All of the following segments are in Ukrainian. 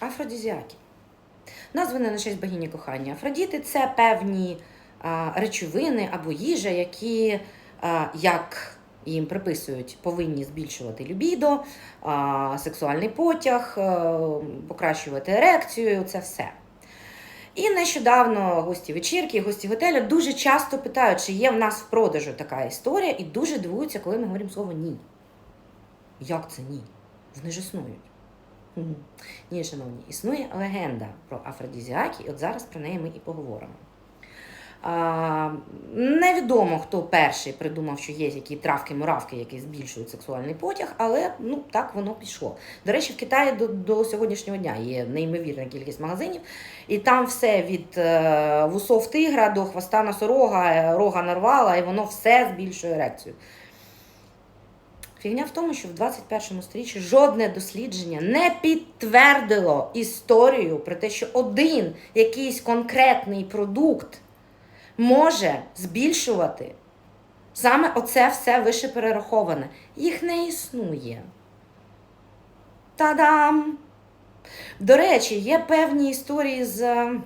Афродізіаки. Названі на честь богині кохання. Афродіти це певні а, речовини або їжа, які, а, як їм приписують, повинні збільшувати лібідо, а, сексуальний потяг, а, покращувати ерекцію, це все. І нещодавно гості вечірки, гості готелю дуже часто питають, чи є в нас в продажу така історія, і дуже дивуються, коли ми говоримо слово ні. Як це ні? Вони ж існують. Ні, шановні, існує легенда про афродізіаки, і от зараз про неї ми і поговоримо. А, невідомо, хто перший придумав, що є які травки-муравки, які збільшують сексуальний потяг, але ну так воно пішло. До речі, в Китаї до, до сьогоднішнього дня є неймовірна кількість магазинів, і там все від е, вусов тигра до хвоста носорога, е, рога нарвала, і воно все збільшує ерекцію. Фігня в тому, що в 21 сторіччі жодне дослідження не підтвердило історію про те, що один якийсь конкретний продукт може збільшувати саме оце все вище перераховане. Їх не існує. Та-дам! До речі, є певні історії з е,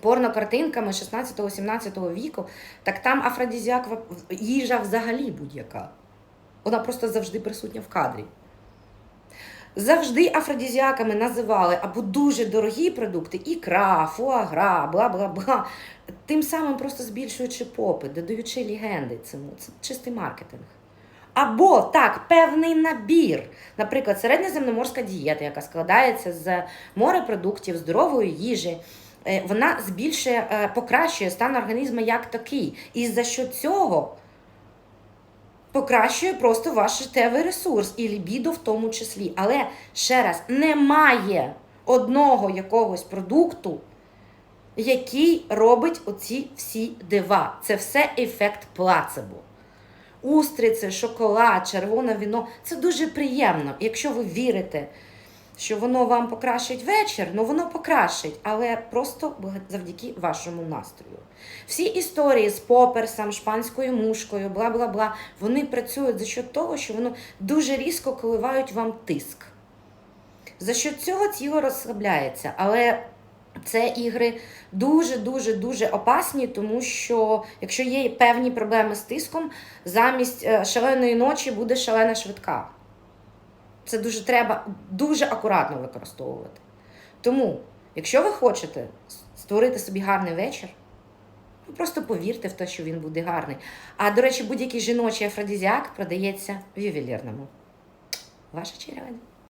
порнокартинками 16-17 віку, так там афродізіак їжа взагалі будь-яка. Вона просто завжди присутня в кадрі. Завжди афродізіаками називали або дуже дорогі продукти, ікра, фуагра, бла бла бла. Тим самим просто збільшуючи попит, додаючи легенди цьому. Це чистий маркетинг. Або так, певний набір. Наприклад, середньоземноморська дієта, яка складається з морепродуктів, здорової їжі. е, Вона збільшує, е, покращує стан організму як такий. І за що цього покращує просто ваш життєвий ресурс і лібідо в тому числі. Але ще раз, немає одного якогось продукту, який робить оці всі дива. Це все ефект плацебо. Устриці, шоколад, червоне віно це дуже приємно. Якщо ви вірите, що воно вам покращить вечір, ну воно покращить, але просто завдяки вашому настрою. Всі історії з поперсом, шпанською мушкою, бла бла бла, вони працюють за що того, що воно дуже різко коливають вам тиск. За що цього тіло розслабляється, але це ігри дуже дуже дуже опасні, тому що якщо є певні проблеми з тиском, замість е, шаленої ночі буде шалена швидка. Це дуже треба дуже акуратно використовувати. Тому, якщо ви хочете створити собі гарний вечір, ви просто повірте в те, що він буде гарний. А до речі, будь-який жіночий афродизіак продається в ювелірному. Ваша черга.